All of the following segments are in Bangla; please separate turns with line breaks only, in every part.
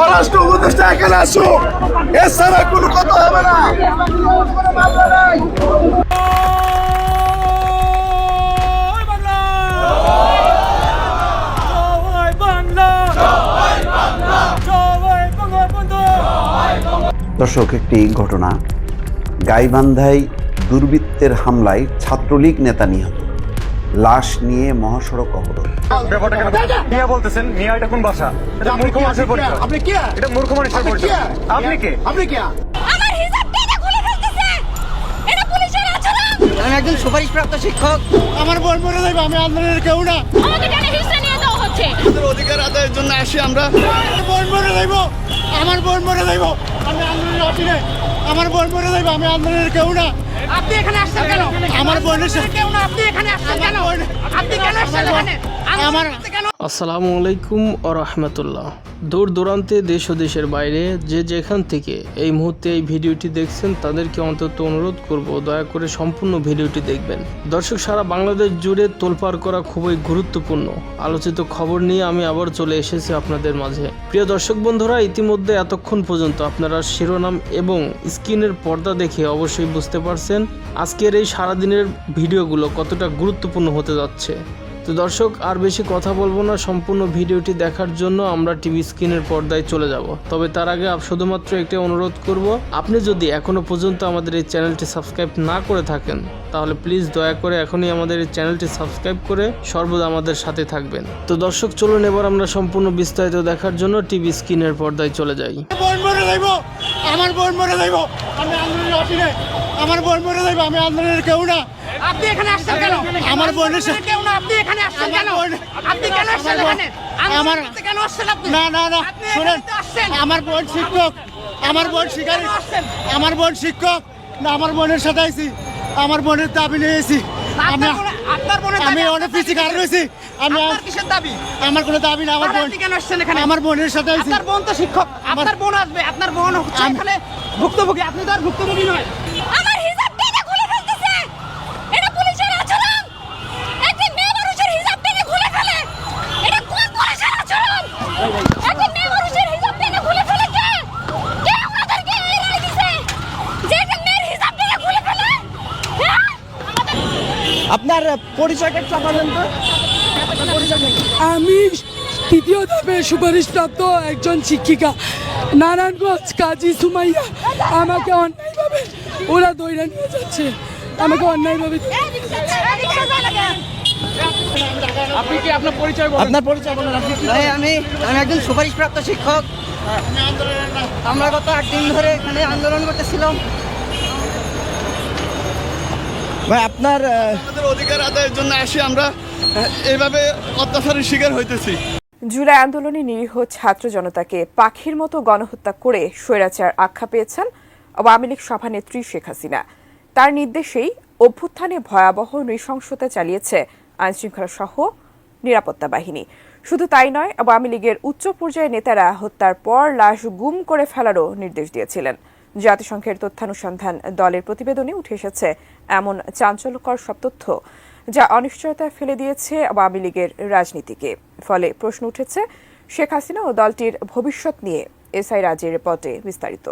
স্বরাষ্ট্র উপদেষ্টা এখানে আসো। এছাড়া কোনো কথা হবে না।
জয় বাংলা। জয় বাংলা। জয় বঙ্গবন্ধু
দর্শক একটি ঘটনা। গাইবান্ধায় দুর্বৃত্তের হামলায় ছাত্রলীগ নেতা নিহত। লাশ নিয়ে মহাসড়ক অবরোধ।
ব্যাপারটা কেন মিয়া বলতেছেন মিয়া এটা কোন ভাষা? এটা মূর্খ মানুষের পরিচয়।
আপনি কে?
এটা মূর্খ মানুষের পরিচয়। আপনি কে?
আপনি কে?
আমার হিসাব টেনে খুলে ফেলতেছে? এটা পুলিশের আচরণ।
আমি একজন সুপারিশপ্রাপ্ত শিক্ষক।
আমার বোন মরে যাইবে আমি আন্দোলনের কেউ না।
আমাকে টেনে হিসা নিয়ে দেওয়া হচ্ছে।
আমাদের অধিকার আদায়ের জন্য আসি আমরা। বোন মরে যাইব আমার বোন মরে যাইব। আমি আন্দোলনের আসি না আমার বোন মরে যাইব আমি আন্দোলনের কেউ না।
আপনি এখানে আসছেন কেন?
আমার বোনের সাথে
আপনি এখানে আসছেন কেন? আপনি কেন আসছেন এখানে?
আমার
কেন
আসসালামু আলাইকুম রহমতুল্লাহ। দূর দূরান্তে দেশ ও দেশের বাইরে যে যেখান থেকে এই মুহূর্তে এই ভিডিওটি দেখছেন তাদেরকে অন্তত অনুরোধ করব, দয়া করে সম্পূর্ণ ভিডিওটি দেখবেন। দর্শক, সারা বাংলাদেশ জুড়ে তোলপাড় করা খুবই গুরুত্বপূর্ণ আলোচিত খবর নিয়ে আমি আবার চলে এসেছি আপনাদের মাঝে। প্রিয় দর্শক বন্ধুরা, ইতিমধ্যে এতক্ষণ পর্যন্ত আপনারা শিরোনাম এবং স্ক্রিনের পর্দা দেখে অবশ্যই বুঝতে পারছেন আজকের এই সারাদিনের ভিডিওগুলো কতটা গুরুত্বপূর্ণ হতে যাচ্ছে। তো দর্শক আর বেশি কথা বলব না সম্পূর্ণ ভিডিওটি দেখার জন্য আমরা টিভি স্ক্রিনের পর্দায় চলে যাব। তবে তার আগে আপ- শুধুমাত্র একটি অনুরোধ করব আপনি যদি এখনও পর্যন্ত আমাদের এই চ্যানেলটি সাবস্ক্রাইব না করে থাকেন তাহলে প্লিজ দয়া করে এখনই আমাদের এই চ্যানেলটি সাবস্ক্রাইব করে সর্বদা আমাদের সাথে থাকবেন। তো দর্শক চলুন এবার আমরা সম্পূর্ণ বিস্তারিত দেখার জন্য টিভি স্ক্রিনের পর্দায় চলে যাই।
আমার বোন মরে যাইব! আমি আন্দোলনের আমার বোন মরে যাইব আমি আন্দোলনের কেউ না।
আপনি এখানে আসছেন কেন?
আমার বোনের
আপনি এখানে আসছেন কেন? আপনি কেন আসছেন এখানে?
আমার
কেন আসছেন আপনি?
না না না শুনেন। আমার বোন শিক্ষক। আমার বোন শিকারী।
আসছেন?
আমার বোন শিক্ষক। না আমার বোনের সাথে আইছি। আমার বোনের দাবি নিয়েছি আমি অনেক পিছিয়ে কার রয়েছি আমি
কিসের দাবি?
আমার কোনো দাবি না আমার বোন
কেন আসছেন এখানে?
আমার বোনের সাথে আইছি।
আপনার বোন তো শিক্ষক। আপনার বোন আসবে। আপনার বোন হচ্ছে এখানে ভুক্তভোগী। আপনি তো আর ভুক্তভোগী নয়
আমার হিসাব টেনে খুলে ফেলতেছে এটা পুলিশের আচরণ একটি মেয়ে মানুষের হিসাব টেনে খুলে ফেলে এটা কোন পুলিশের আচরণ একটি মেয়ে মানুষের হিসাব টেনে খুলে ফেলে কে কে ওনাদেরকে এই রায় দিছে যে একটা মেয়ের হিসাব টেনে খুলে ফেলে হ্যাঁ আমাদের
আপনার পরিচয়টা একটু বলেন তো
আমি তৃতীয় ধাপে সুপারিশপ্রাপ্ত একজন শিক্ষিকা। নারায়ণগঞ্জ কাজী সুমাইয়া আমাকে অন্যায়ভাবে ওরা দৈরা নিয়ে যাচ্ছে। আমাকে অন্যায়ভাবে
আপনার পরিচয় বলেন? আপনি কি
ভাই আমি আমি একজন সুপারিশপ্রাপ্ত শিক্ষক। আমরা গত আট দিন ধরে এখানে আন্দোলন করতেছিলাম।
ভাই আপনার
আমাদের অধিকার আদায়ের জন্য আসি আমরা। এইভাবে অত্যাচারের শিকার হইতেছি।
জুলাই আন্দোলনে নিরীহ ছাত্র জনতাকে পাখির মতো গণহত্যা করে স্বৈরাচার আখ্যা পেয়েছেন আওয়ামী লীগ সভানেত্রী শেখ হাসিনা। তার নির্দেশেই অভ্যুত্থানে ভয়াবহ নৃশংসতা চালিয়েছে আইনশৃঙ্খলা সহ নিরাপত্তা বাহিনী। শুধু তাই নয় আওয়ামী লীগের উচ্চ পর্যায়ের নেতারা হত্যার পর লাশ গুম করে ফেলারও নির্দেশ দিয়েছিলেন। জাতিসংঘের তথ্যানুসন্ধান দলের প্রতিবেদনে উঠে এসেছে এমন চাঞ্চল্যকর সব তথ্য যা অনিশ্চয়তা ফেলে দিয়েছে আওয়ামী লীগের রাজনীতিকে। ফলে প্রশ্ন উঠেছে, শেখ হাসিনা ও দলটির ভবিষ্যৎ নিয়ে এসআই রাজের রিপোর্টে বিস্তারিত।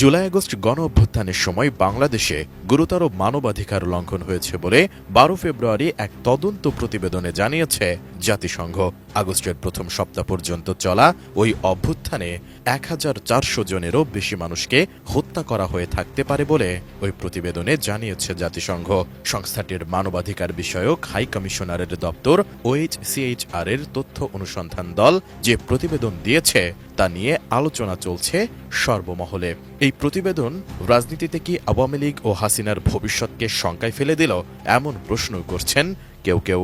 জুলাই আগস্ট গণ অভ্যুত্থানের সময় বাংলাদেশে গুরুতর মানবাধিকার লঙ্ঘন হয়েছে বলে বারো ফেব্রুয়ারি এক তদন্ত প্রতিবেদনে জানিয়েছে জাতিসংঘ। আগস্টের প্রথম সপ্তাহ পর্যন্ত চলা ওই অভ্যুত্থানে এক হাজার চারশো জনেরও বেশি মানুষকে হত্যা করা হয়ে থাকতে পারে বলে ওই প্রতিবেদনে জানিয়েছে জাতিসংঘ। সংস্থাটির মানবাধিকার বিষয়ক হাই কমিশনারের দপ্তর ওএইচসিএইচআর এর তথ্য অনুসন্ধান দল যে প্রতিবেদন দিয়েছে তা নিয়ে আলোচনা চলছে সর্বমহলে। এই প্রতিবেদন রাজনীতিতে কি আওয়ামী লীগ ও হাসিনার ভবিষ্যৎকে শঙ্কায় ফেলে দিল, এমন প্রশ্ন করছেন কেউ কেউ।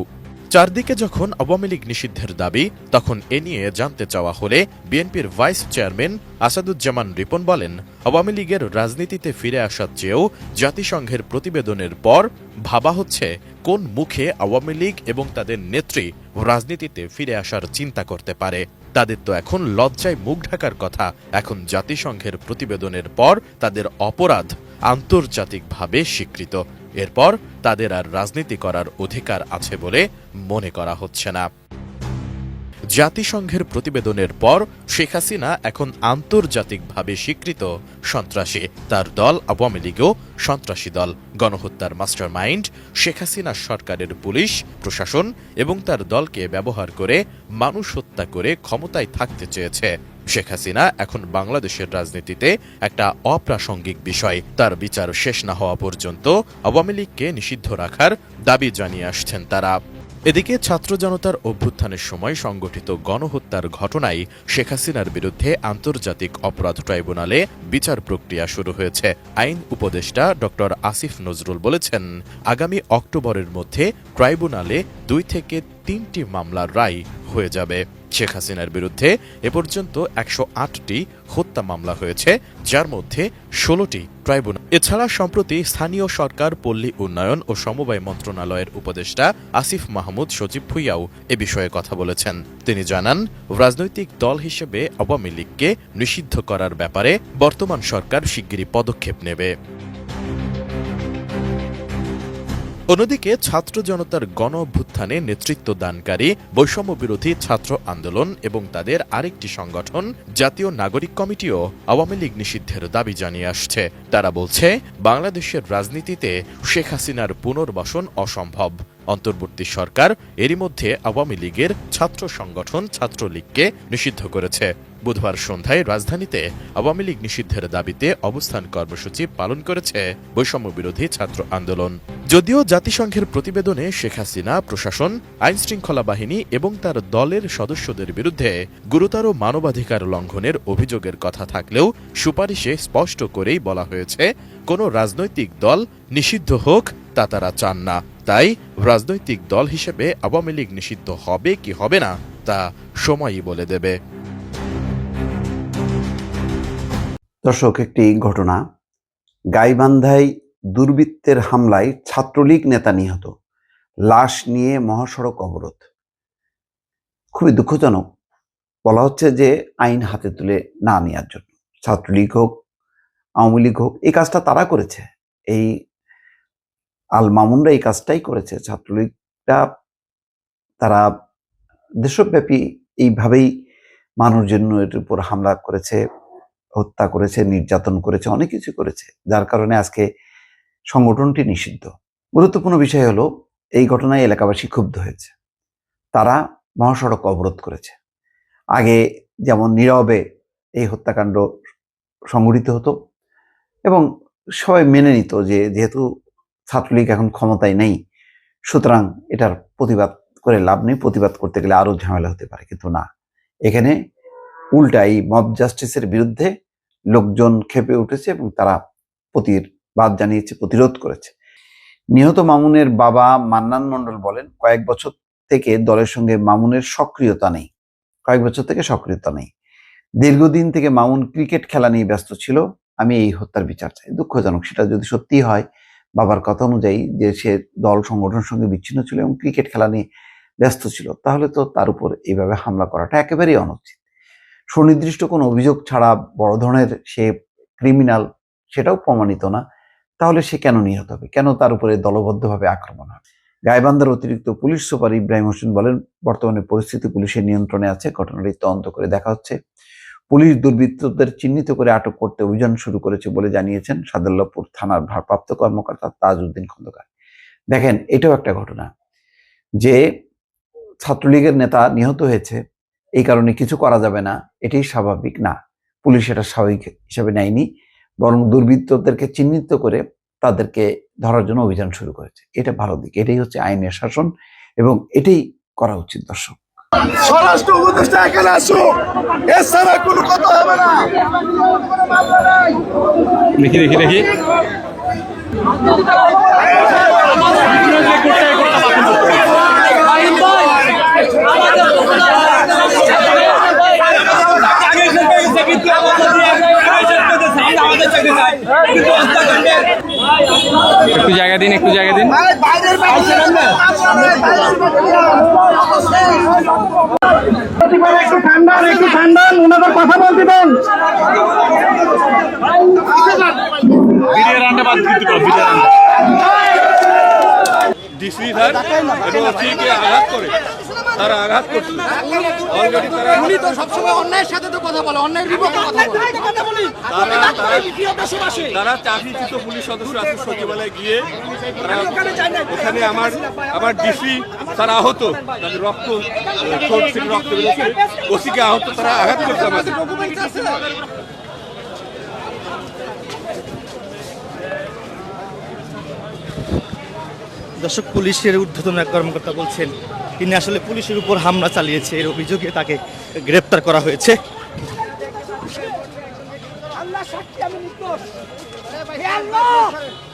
চারদিকে যখন আওয়ামী লীগ নিষিদ্ধের দাবি, তখন এ নিয়ে জানতে চাওয়া হলে বিএনপির ভাইস চেয়ারম্যান আসাদুজ্জামান রিপন বলেন, আওয়ামী লীগের রাজনীতিতে ফিরে আসার চেয়েও জাতিসংঘের প্রতিবেদনের পর ভাবা হচ্ছে কোন মুখে আওয়ামী লীগ এবং তাদের নেত্রী রাজনীতিতে ফিরে আসার চিন্তা করতে পারে। তাদের তো এখন লজ্জায় মুখ ঢাকার কথা। এখন জাতিসংঘের প্রতিবেদনের পর তাদের অপরাধ আন্তর্জাতিকভাবে স্বীকৃত। এরপর তাদের আর রাজনীতি করার অধিকার আছে বলে মনে করা হচ্ছে না। জাতিসংঘের প্রতিবেদনের পর শেখ হাসিনা এখন আন্তর্জাতিকভাবে স্বীকৃত সন্ত্রাসী। তার দল আওয়ামী লীগও সন্ত্রাসী দল। গণহত্যার মাস্টারমাইন্ড শেখ হাসিনা সরকারের পুলিশ, প্রশাসন এবং তার দলকে ব্যবহার করে মানুষ হত্যা করে ক্ষমতায় থাকতে চেয়েছে। শেখ হাসিনা এখন বাংলাদেশের রাজনীতিতে একটা অপ্রাসঙ্গিক বিষয়। তার বিচার শেষ না হওয়া পর্যন্ত আওয়ামী লীগকে নিষিদ্ধ রাখার দাবি জানিয়ে আসছেন তারা। এদিকে ছাত্র জনতার অভ্যুত্থানের সময় সংগঠিত গণহত্যার ঘটনায় শেখ হাসিনার বিরুদ্ধে আন্তর্জাতিক অপরাধ ট্রাইব্যুনালে বিচার প্রক্রিয়া শুরু হয়েছে। আইন উপদেষ্টা ড আসিফ নজরুল বলেছেন, আগামী অক্টোবরের মধ্যে ট্রাইব্যুনালে দুই থেকে তিনটি মামলার রায় হয়ে যাবে। শেখ হাসিনার বিরুদ্ধে এ পর্যন্ত একশো আটটি হত্যা মামলা হয়েছে, যার মধ্যে ষোলোটি ট্রাইব্যুনাল। এছাড়া সম্প্রতি স্থানীয় সরকার, পল্লী উন্নয়ন ও সমবায় মন্ত্রণালয়ের উপদেষ্টা আসিফ মাহমুদ সজীব ভুইয়াও এ বিষয়ে কথা বলেছেন। তিনি জানান, রাজনৈতিক দল হিসেবে আওয়ামী লীগকে নিষিদ্ধ করার ব্যাপারে বর্তমান সরকার শিগগিরই পদক্ষেপ নেবে। অন্যদিকে ছাত্র জনতার গণ অভ্যুত্থানে নেতৃত্ব দানকারী বৈষম্য বিরোধী ছাত্র আন্দোলন এবং তাদের আরেকটি সংগঠন, জাতীয় নাগরিক কমিটিও আওয়ামী লীগ নিষিদ্ধের দাবি জানিয়ে আসছে। তারা বলছে, বাংলাদেশের রাজনীতিতে শেখ হাসিনার পুনর্বাসন অসম্ভব। অন্তর্বর্তী সরকার এরই মধ্যে আওয়ামী লীগের ছাত্র সংগঠন ছাত্রলীগকে নিষিদ্ধ করেছে। বুধবার সন্ধ্যায় রাজধানীতে আওয়ামী লীগ নিষিদ্ধের দাবিতে অবস্থান কর্মসূচি পালন করেছে বৈষম্য বিরোধী ছাত্র আন্দোলন। যদিও জাতিসংঘের প্রতিবেদনে শেখ হাসিনা, প্রশাসন আইন শৃঙ্খলা বাহিনী এবং তার দলের সদস্যদের বিরুদ্ধে গুরুতর মানবাধিকার লঙ্ঘনের অভিযোগের কথা থাকলেও সুপারিশে স্পষ্ট করেই বলা হয়েছে, কোনো রাজনৈতিক দল নিষিদ্ধ হোক, তা তারা চান না। তাই রাজনৈতিক দল হিসেবে আওয়ামী লীগ নিষিদ্ধ হবে কি হবে না, তা সময়ই বলে দেবে।
দর্শক, একটি ঘটনা। গাইবান্ধায় দুর্বৃত্তের হামলায় ছাত্রলীগ নেতা নিহত। লাশ নিয়ে মহাসড়ক অবরোধ। খুবই দুঃখজনক। বলা হচ্ছে যে আইন হাতে তুলে না নেওয়ার জন্য। ছাত্রলীগ হোক, আওয়ামী লীগ হোক, এই কাজটা তারা করেছে। এই আল মামুনরা এই কাজটাই করেছে। ছাত্রলীগটা তারা দেশব্যাপী এইভাবেই মানুষজনের উপর হামলা করেছে, হত্যা করেছে, নির্যাতন করেছে, অনেক কিছু করেছে। যার কারণে আজকে সংগঠনটি নিষিদ্ধ। গুরুত্বপূর্ণ বিষয় হলো, এই ঘটনায় এলাকাবাসী ক্ষুব্ধ হয়েছে। তারা মহাসড়ক অবরোধ করেছে। আগে যেমন নীরবে এই হত্যাকাণ্ড সংঘটিত হতো এবং সবাই মেনে নিত যে যেহেতু ছাত্রলীগ এখন ক্ষমতায় নেই, সুতরাং এটার প্রতিবাদ করে লাভ নেই। প্রতিবাদ করতে গেলে আরও ঝামেলা হতে পারে, কিন্তু না। এখানে উল্টা এই মব জাস্টিসের বিরুদ্ধে লোকজন খেপে উঠেছে এবং তারা প্রতিবাদ জানিয়েছে, প্রতিরোধ করেছে। নিহত মামুনের বাবা মান্নান মণ্ডল বলেন, কয়েক বছর থেকে দলের সঙ্গে মামুনের সক্রিয়তা নেই। কয়েক বছর থেকে সক্রিয়তা নেই। দীর্ঘদিন থেকে মামুন ক্রিকেট খেলা নিয়ে ব্যস্ত ছিল। আমি এই হত্যার বিচার চাই। দুঃখজনক, সেটা যদি সত্যি হয়, বাবার কথা অনুযায়ী যে সে দল সংগঠনের সঙ্গে বিচ্ছিন্ন ছিল এবং ক্রিকেট খেলা নিয়ে ব্যস্ত ছিল, তাহলে তো তার উপর এইভাবে হামলা করাটা একেবারেই অনুচিত। সুনির্দিষ্ট কোনো অভিযোগ ছাড়া বড় ধরনের সে ক্রিমিনাল, সেটাও প্রমাণিত না। তাহলে সে কেন নিহত হবে? কেন তার উপরে দলবদ্ধভাবে আক্রমণ হবে? গাইবান্ধার অতিরিক্ত পুলিশ সুপার ইব্রাহিম হোসেন বলেন, বর্তমানে পরিস্থিতি পুলিশের নিয়ন্ত্রণে আছে, ঘটনাটি তদন্ত করে দেখা হচ্ছে। পুলিশ দুর্বৃত্তদের চিহ্নিত করে আটক করতে অভিযান শুরু করেছে বলে জানিয়েছেন সাদাল্লাপুর থানার ভারপ্রাপ্ত কর্মকর্তা তাজউদ্দিন খন্দকার। দেখেন, এটাও একটা ঘটনা যে ছাত্রলীগের নেতা নিহত হয়েছে, এই কারণে কিছু করা যাবে না, এটাই স্বাভাবিক না। পুলিশ এটা স্বাভাবিক হিসাবে নেয়নি। বরং দুর্বৃত্তদেরকে চিহ্নিত করে তাদেরকে ধরার জন্য অভিযান শুরু করেছে এটা ভালো দিক এটাই হচ্ছে আইনের শাসন এবং এটাই করা উচিত দর্শক
স্বরাষ্ট্র উপদেষ্টা এখানে আসো এছাড়া কোনো কথা হবে না
দেখি দেখি দেখি একটু জায়গা দিন একটু জায়গা দিন।
একটু ঠান্ডা একটু ঠান্ডা ওনাদের কথা বলতে দেন
ডিসি স্যার ওসিকে আঘাত করে।
তারা আঘাত করছে অলরেডি তারা
উনি তো সবসময় অন্যায়ের সাথে তো কথা বলে অন্যায়ের বিপক্ষে কথা বলে।
তারা তারা- তারা চাকরিচ্যুত পুলিশ সদস্য আজকে সচিবালয়ে গিয়ে ওখানে আমার আমার ডিসি তারা আহত। তাদের রক্ত ঠোঁট থেকে রক্ত বেরোচ্ছে। ওসিকে আহত তারা আঘাত করছে আমাদের।
দর্শক পুলিশের ঊর্ধ্বতন এক কর্মকর্তা বলছেন তিনি আসলে পুলিশের উপর হামলা চালিয়েছে। এর অভিযোগে তাকে গ্রেপ্তার করা হয়েছে।
সাক্ষী আমি নির্দোষ। হে আল্লাহ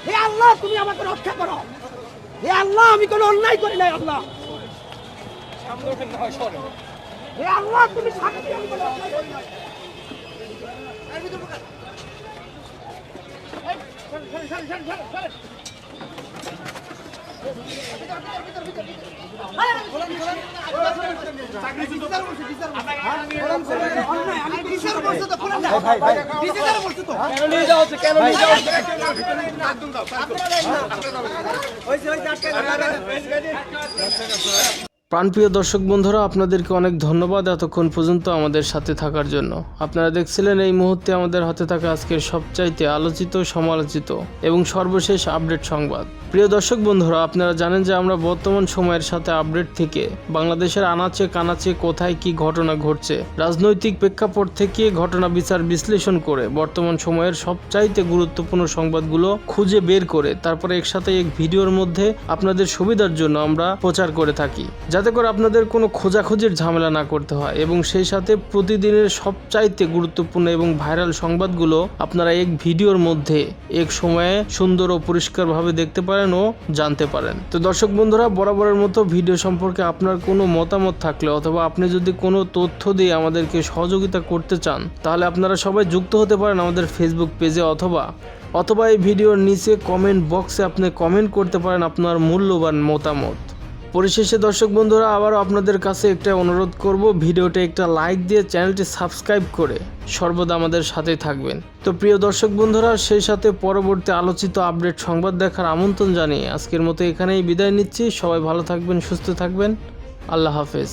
হে আল্লাহ, তুমি আমাকে রক্ষা করো। হে আল্লাহ, আমি কোনো অন্যায় করি নাই, আল্লাহ। হে আল্লাহ, তুমি সাক্ষী, আমি কোনো অন্যায় করি নাই।
ওই প্রাণপ্রিয় দর্শক বন্ধুরা, আপনাদেরকে অনেক ধন্যবাদ এতক্ষণ পর্যন্ত আমাদের সাথে থাকার জন্য। আপনারা দেখছিলেন এই মুহূর্তে আমাদের হাতে থাকা আজকের সবচাইতে আলোচিত, সমালোচিত এবং সর্বশেষ আপডেট সংবাদ। প্রিয় দর্শক বন্ধুরা, আপনারা জানেন যে আমরা বর্তমান সময়ের সাথে আপডেট থেকে বাংলাদেশের আনাচে কানাচে কোথায় কি ঘটনা ঘটছে, রাজনৈতিক প্রেক্ষাপট থেকে ঘটনা বিচার বিশ্লেষণ করে বর্তমান সময়ের সবচাইতে গুরুত্বপূর্ণ সংবাদগুলো খুঁজে বের করে তারপরে একসাথে এক ভিডিওর মধ্যে আপনাদের সুবিধার জন্য আমরা প্রচার করে থাকি। যাতে করে আপনাদের কোনো খোঁজাখুঁজির ঝামেলা না করতে হয় এবং সেই সাথে প্রতিদিনের সবচাইতে গুরুত্বপূর্ণ এবং ভাইরাল সংবাদগুলো আপনারা এক ভিডিওর মধ্যে এক সময়ে সুন্দর ও পরিষ্কারভাবে দেখতে পারেন ও জানতে পারেন। তো দর্শক বন্ধুরা, বরাবরের মতো ভিডিও সম্পর্কে আপনার কোনো মতামত থাকলে অথবা আপনি যদি কোনো তথ্য দিয়ে আমাদেরকে সহযোগিতা করতে চান, তাহলে আপনারা সবাই যুক্ত হতে পারেন আমাদের ফেসবুক পেজে অথবা অথবা এই ভিডিওর নিচে কমেন্ট বক্সে আপনি কমেন্ট করতে পারেন আপনার মূল্যবান মতামত। পরিশেষে দর্শক বন্ধুরা, আবারও আপনাদের কাছে একটা অনুরোধ করব ভিডিওটা একটা লাইক দিয়ে চ্যানেলটি সাবস্ক্রাইব করে সর্বদা আমাদের সাথে থাকবেন। তো প্রিয় দর্শক বন্ধুরা, সেই সাথে পরবর্তী আলোচিত আপডেট সংবাদ দেখার আমন্ত্রণ জানিয়ে আজকের মতো এখানেই বিদায় নিচ্ছি। সবাই ভালো থাকবেন, সুস্থ থাকবেন। আল্লাহ হাফেজ।